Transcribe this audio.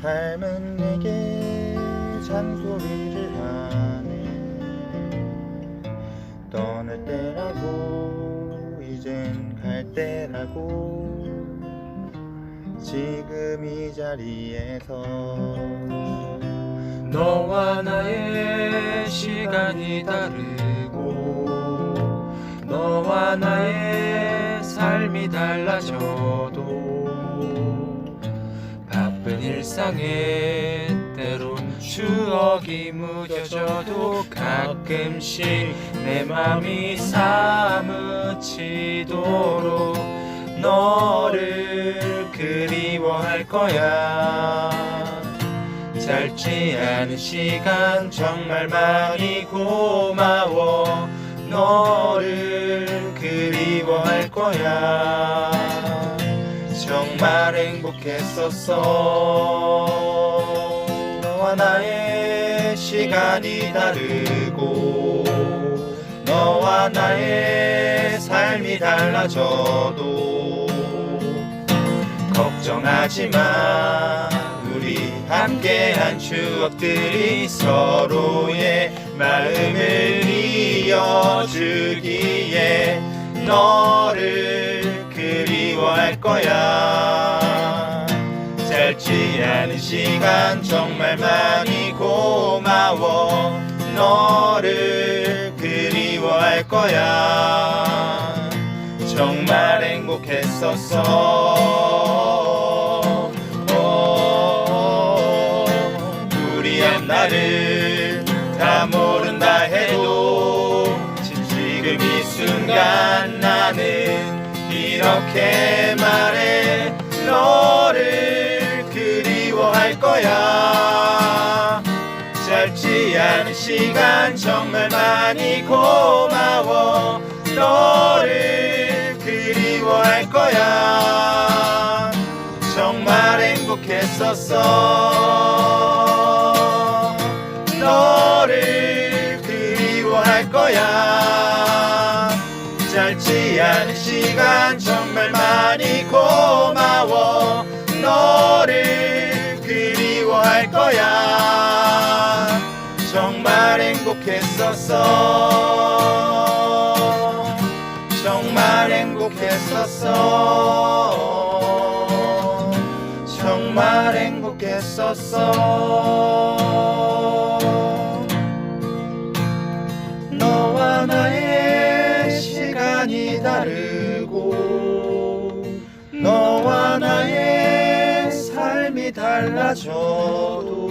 삶은 내게 잔소리를 하네. 떠날 때라고 이젠 갈 때라고. 지금 이 자리에서 너와 나의 시간이 다르고 너와 나의 삶이 달라져도 일상에 때론 추억이 묻혀져도 가끔씩 내 맘이 사무치도록 너를 그리워할 거야. 짧지 않은 시간 정말 많이 고마워. 너를 그리워할 거야 정말 행복했었어. 너와 나의 시간이 다르고 너와 나의 삶이 달라져도 걱정하지 마 우리 함께한 추억들이 서로의 마음을 이어주기에 너를 그리워할 거야. 짧지 않은 시간 정말 많이 고마워. 너를 그리워할 거야. 정말 행복했었어. 오, 우리 앞날을 다 모른다 해도 지금 이 순간 나는 이렇게 말해 너를 그리워할 거야. 짧지 않은 시간 정말 많이 고마워. 너를 그리워할 거야. 정말 행복했었어 짧지 않은 시간 정말 많이 고마워. 너를 그리워할 거야. 정말 행복했었어. 정말 행복했었어. 정말 행복했었어 달라져도